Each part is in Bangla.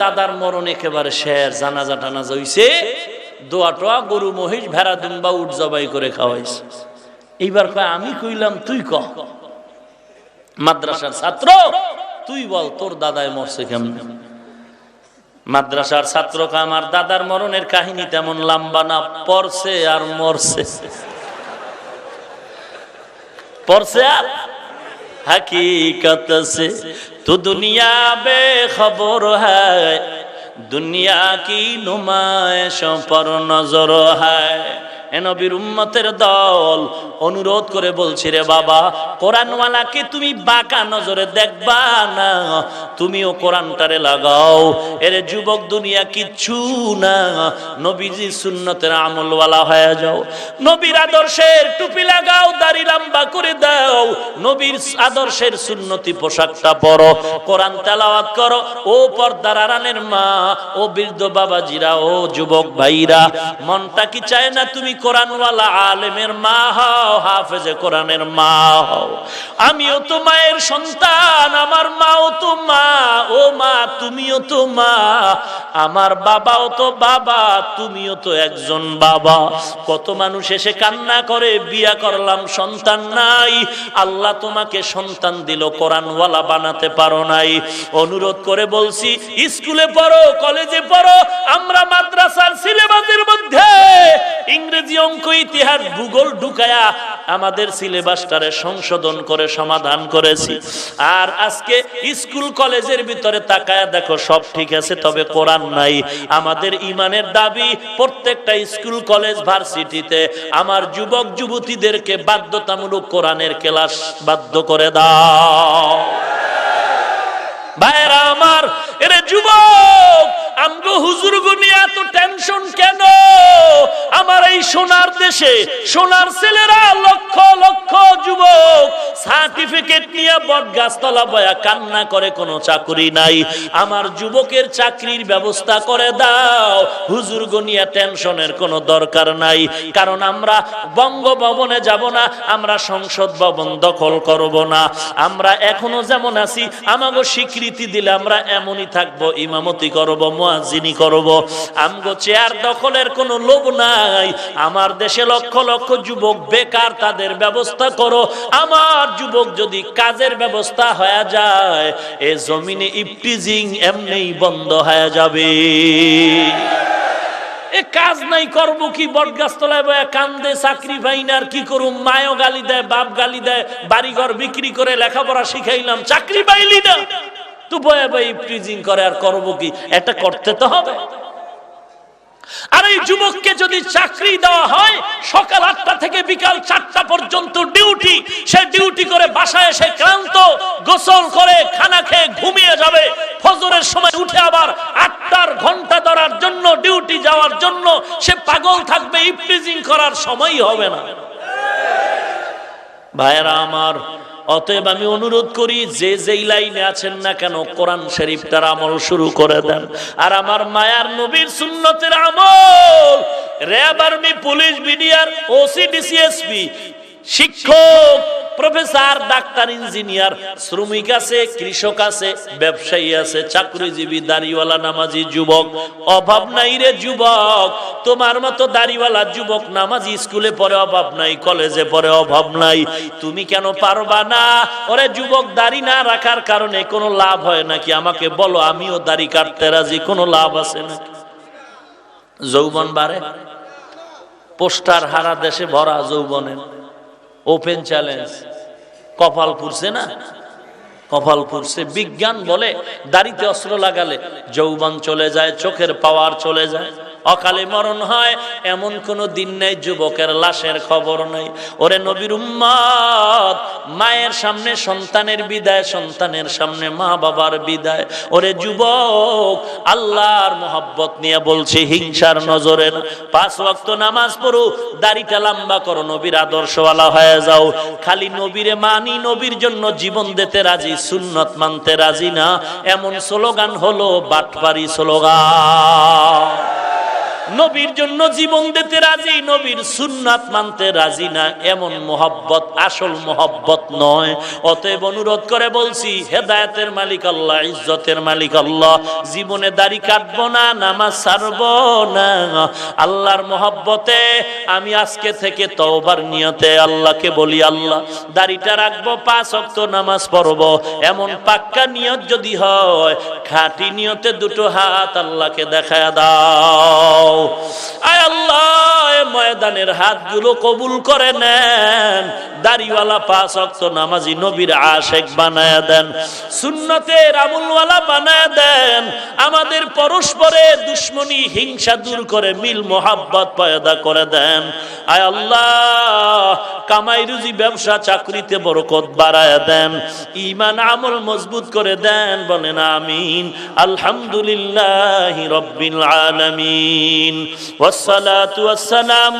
দাদার মরণ একেবারে শের জানাজা টানাজা হইছে। দোয়া টোয়া গরু, মহিষ, ভেড়া, দুম্বা উঠ জবাই করে খাওয়াইছে। এইবার কয়, আমি কইলাম, তুই ক? মাদ্রাসার ছাত্র, তুই বল, তোর দাদায় মরছে কেমন? মাদ্রাসার ছাত্রকে আমার দাদার মরণের কাহিনী তেমন লম্বা না, পড়ছে আর মরছে। পড়ছে আর हकीकत से तो दुनिया बेखबर है दुनिया की नुमाइशों पर नजर है এ নবীর উম্মতের দল অনুরোধ করে বলছি রে বাবা, কোরআনওয়ালাকে তুমি বাঁকা নজরে দেখবা না। তুমিও কোরআনটারে লাগাও। এর যুবক দুনিয়া কিচ্ছু না। নবীজি সুন্নতের আমলওয়ালা হয়ে যাও। নবীর আদর্শের টুপি লাগাও, দাড়ি লম্বা করে দাও। নবীর আদর্শের সুন্নতি পোশাকটা পরো, কোরআন তেলাওয়াত করো। ও পর্দার আড়ালের মা, ও বৃদ্ধ বাবাজিরা, ও যুবক ভাইরা, মনটা কি চায় না তুমি কোরআনওয়ালা আলেমের মা হও? হাফেজে কোরআনের মা হও আমিও তো মায়ের সন্তান, আমার মাও তো মা, ও মা, তুমিও তো মা। আমার বাবাও তো বাবা, তুমিও তো একজন বাবা। কত মানুষ এসে কান্না করে, বিয়া করলাম, সন্তান নাই। আল্লাহ তোমাকে সন্তান দিল, কোরআনওয়ালা বানাতে পারো নাই। অনুরোধ করে বলছি, স্কুলে পড়ো, কলেজে পড়ো, আমরা মাদ্রাসার সিলেবাসের মধ্যে অঙ্ক, ইতিহাস, ভূগোল ঢুকায়া আমাদের সিলেবাসটারে সংশোধন করে, সমাধান করেছি। আর আজকে স্কুল কলেজের ভিতরে তাকায়া দেখো, সব ঠিক আছে, তবে কোরআন নাই। আমাদের ইমানের দাবি, প্রত্যেকটা স্কুল, কলেজ, ভার্সিটিতে আমার যুবক, যুবতীদেরকে বাধ্যতামূলক কোরআনের ক্লাস বাধ্য করে দাও। ভাইরা আমার, এরে যুবক! আমগো হুজুর গুনিয়া এত টেনশন কেন? আমার এই সোনার দেশে সোনার ছেলেরা লক্ষ লক্ষ যুবক সার্টিফিকেট নিয়ে বয়া কান্না করে কোনো চাকরি নাই। আমার যুবকের চাকরির ব্যবস্থা করে দাও। হুজুর গনিয়া টেনশনের কোনো দরকার নাই। কারণ আমরা বঙ্গভবনে যাব না, আমরা সংসদ ভবন দখল করব না। আমরা এখনও যেমন আছি স্বীকৃতি দিলে আমরা এমনই থাকব, ইমামতি করব, মুয়াজ্জিনি করব। আমগো চেয়ার দখলের কোনো লোভ নাই। আমার দেশে লক্ষ লক্ষ যুবক বেকার, তাদের ব্যবস্থা করো। আমার যুবক যদি কাজের ব্যবস্থা হয়ে যায়, এ জমিনে ইপটিজিং এমনি বন্ধ হয়ে যাবে। এ কাজ নাই, করব কি? বট গাছতলায় বয়া কান্দে, চাকরি পাই না, আর কি করুম? মায়ও গালি দেয়, বাপ গালি দেয়, বাড়িঘর বিক্রি করে লেখাপড়া শিখাইলাম, চাকরি পাইলি না। তো বয়া বয়া ইপটিজিং করে, আর করব কি? এটা করতে তো হবে। আর এই যুবককে যদি চাকরি দেওয়া হয়, সকাল আটটা থেকে বিকাল চারটা পর্যন্ত ডিউটি, সে ডিউটি করে বাসায় এসে ক্লান্ত, গোসল করে, খানা খেয়ে ঘুমিয়ে যাবে। ফজরের সময় উঠে আবার আটটার ঘণ্টা ধরার জন্য, ডিউটি যাওয়ার জন্য, সে পাগল থাকবে ইফটিজিং করার সময়ই হবে না। ভাইয়েরা আমার অতএব আমি অনুরোধ করি, যে যেই লাইনে আছেন না কেন কোরআন শরীফ তার আমল শুরু করে দেন। আর আমার মায়ার নবীর সুন্নতের আমল RAB army police, BDR, OC, DC SP, শিক্ষক প্রফেসর, ডাক্তার, ইঞ্জিনিয়ার, শ্রমিক আছে, কৃষক আছে, ব্যবসায়ী আছে, চাকরিজীবী, দাড়িওয়ালা, নামাজি, যুবক। অভাব নাই রে যুবক। তোমার মতো দাড়িওয়ালা যুবক নামাজি স্কুলে পড়ে অভাব নাই, কলেজে পড়ে অভাব নাই। তুমি কেন পারবা না? ওরে যুবক, দাড়ি না রাখার কারণে কোনো লাভ হয় নাকি? আমাকে বলো, আমিও দাড়ি কাটতে রাজি, কোনো লাভ আছে নাকি? যৌবন বাড়ে? পোস্টার হারা দেশে ভরা যৌবনের ওপেন চ্যালেঞ্জ কপাল পুরছে না? কপাল পুরছে বিজ্ঞান বলে দাড়িতে অস্ত্র লাগালে যৌবন চলে যায়, চোখের পাওয়ার চলে যায়। অকালে মরণ হয়, এমন কোন দিন নেই, যুবকের লাশের খবর নেই। ওরে নবীর উম্মাদ মায়ের সামনে সন্তানের বিদায়, সন্তানের সামনে মা বাবার বিদায়। ওরে যুবক, আল্লাহর মোহাব্বত নিয়ে বলছি, হিংসার নজরে না। পাঁচ ওয়াক্ত নামাজ পড়ো, দাড়িটা লম্বা করো, নবীর আদর্শওয়ালা হয়ে যাও। খালি নবীরে মানি, নবীর জন্য জীবন দিতে রাজি, সুন্নত মানতে রাজি না। এমন স্লোগান হলো, বাটপারি স্লোগান। নবীর জন্য জীবন দিতে রাজি, নবীর সুন্নাত মানতে রাজি না, এমন মোহব্বত, আসল মোহব্বত নয়। অতএব অনুরোধ করে বলছি, হেদায়তের মালিক আল্লাহ, ইজ্জতের মালিক আল্লাহ, জীবনে দাড়ি কাটবো না, নামাজ ছাড়বো না। আল্লাহর মোহব্বতে আমি আজকে থেকে তওবার নিয়তে আল্লাহকে বলি, আল্লাহ, দাড়িটা রাখব, পাঁচ অক্ত নামাজ পড়ব। এমন পাক্কা নিয়ত যদি হয়, খাঁটি নিয়তে দুটো হাত আল্লাহকে দেখায় দাও। আয় আল্লাহ শয়তানের হাতগুলো কবুল করে নেন। দাড়িওয়ালা পাঁচ অক্ত নামাজি নবীর আশেক বানায় দেন। সুন্নতের আমুলওয়ালা বানায় দেন। আমাদের পরস্পরে দুশ্মনী, হিংসা দূর করে মিল, মোহাব্বত পয়দা করে দেন। আয় আল্লাহ, কামাই রুজি ব্যবসা চাকরিতে বরকত বাড়ায় দেন। ইমান আমল মজবুত করে দেন। বলেন আমিন। আলহামদুলিল্লাহ রব্বিল আলমিন। ওয়াসসালাতু والسلام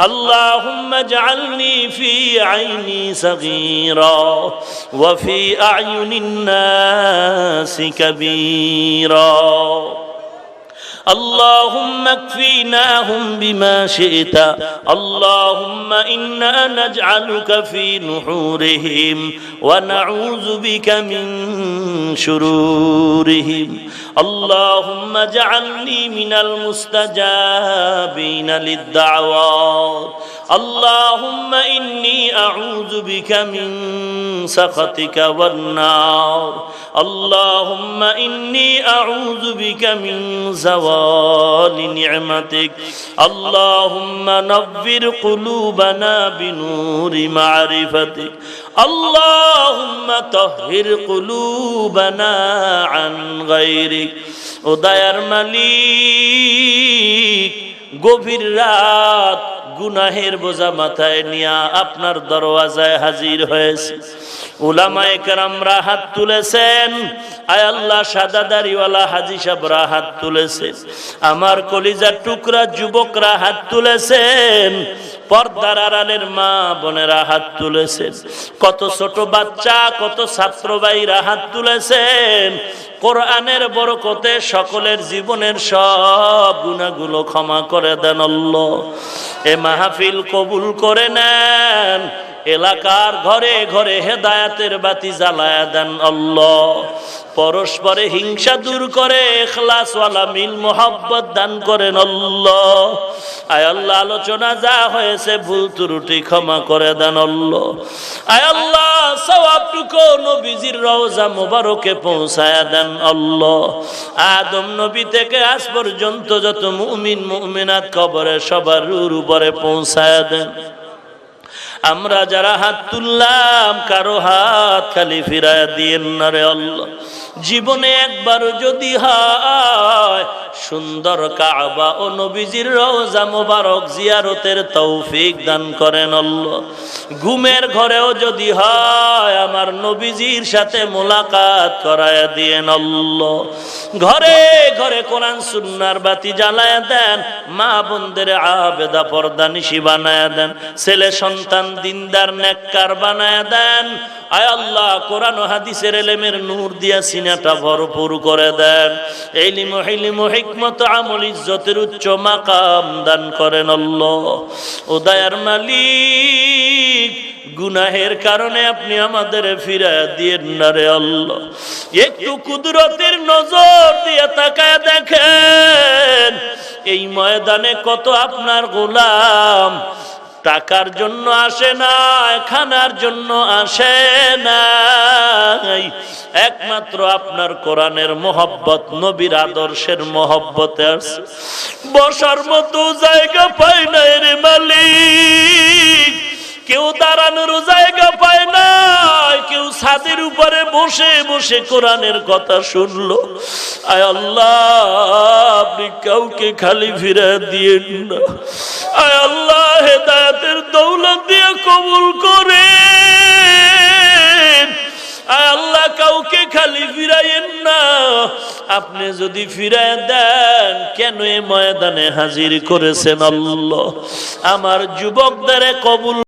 اللهم اجعلني في عيني صغيرا وفي أعين الناس كبيرا. اللهم اكفيناهم بما شئت. اللهم إنا نجعلك في نحورهم ونعوذ بك من شرورهم. اللهم اجعلني من المستجابين للدعوات. اللهم إني أعوذ بك من سخطك والنار اللهم إني أعوذ بك من زوال نعمتك اللهم نور قلوبنا بنور معرفتك اللهم طهر قلوبنا عن غيرك ودير مليك গভীর রাত গুনাহের বোঝা মাথায় নিয়া আপনার দরওয়াজায় হাজির হয়েছে। উলামায়ে কেরামরা হাত তুলেছেন। আয় আল্লাহ সাদা দাড়িওয়ালা হাজি সাহরা হাত তুলেছে। আমার কলিজার টুকরা যুবকরা হাত তুলেছেন। পর্দার আড়ালের মা বোনেরা হাত তুলেছেন। কত ছোট বাচ্চা, কত ছাত্র ভাইরা হাত তুলেছেন। কোরআনের বরকতে সকলের জীবনের সব গুণাগুলো ক্ষমা করে দেন অল্ল এ মাহফিল কবুল করে নেন। এলাকার ঘরে ঘরে হেদায়াতের বাতি জ্বালায়া দেন আল্লাহ। পরস্পরে হিংসা দূর করে মিল মোহাব্বত দান করেন আল্লাহ। আয় আল্লাহ, আলোচনা যা হয়েছে ভুল ত্রুটি ক্ষমা করে দেন আল্লাহ। আয় আল্লাহ, সওয়াবটুকু নবীজির রওজা মোবারকে পৌঁছায়া দেন আল্লাহ। আদম নবী থেকে আজ পর্যন্ত যত মুমিন, মুমিনাত কবরে সবার রুর উপরে পৌঁছায়া দেন। আমরা যারা হাত তুললাম কারও হাত খালি ফিরায় দিয়েন না রে আল্লাহ। জীবনে একবার যদি হয়, সুন্দর কাবা ও নবীজির রওজা মোবারক জিয়ারতের তৌফিক দান করেন আল্লাহ। ঘুমের ঘরেও যদি হয়, আমার নবীজির সাথে মোলাকাত করায় দিয়েন আল্লাহ। ঘরে ঘরে কোরআন, সুন্নার বাতি জ্বালায় দেন, মা বোনদের আবেদা পর্দা নিশি বানায় দেন, ছেলে সন্তান, দিনদার, নেককার বানায় দেন। আয় আল্লাহ, কোরআন হাদিসের এলেমের নূর দিয়া সিনাটা ভরপুর করে দেন। এলিম হিলিম হিকমত আমল ইজ্জতের উচ্চ মাকাম দান করেন আল্লাহ। ও দয়ার মালিক, গুনাহের কারণে আপনি আমাদের ফিরায় দিয়ে না রে আল্লাহ। একটু কুদরতের নজর দিয়ে তাকায় দেখেন, এই ময়দানে কত আপনার গোলাম টাকার জন্য আসে না, খানার জন্য আসে নাই একমাত্র আপনার কোরআনের মোহব্বত, নবীর আদর্শের মোহব্বতে বসার মতো জায়গা পায় না রে মালিক। কেউ দাঁড়ানোর জায়গা পায় না কেউ ছাদের উপরে বসে বসে কোরআনের কথা শুনলো। আয় আল্লাহ, আপনি কাউকে খালি ফিরে দিয়েন না। আল্লাহ হেদায়াতের দৌলত দিয়ে কবুল করে আল্লাহ কাউকে খালি ফিরাইয়েন না। আপনি যদি ফিরায় দেন, কেন এ ময়দানে হাজির করেছেন আল্লাহ? আমার যুবকদের কবুল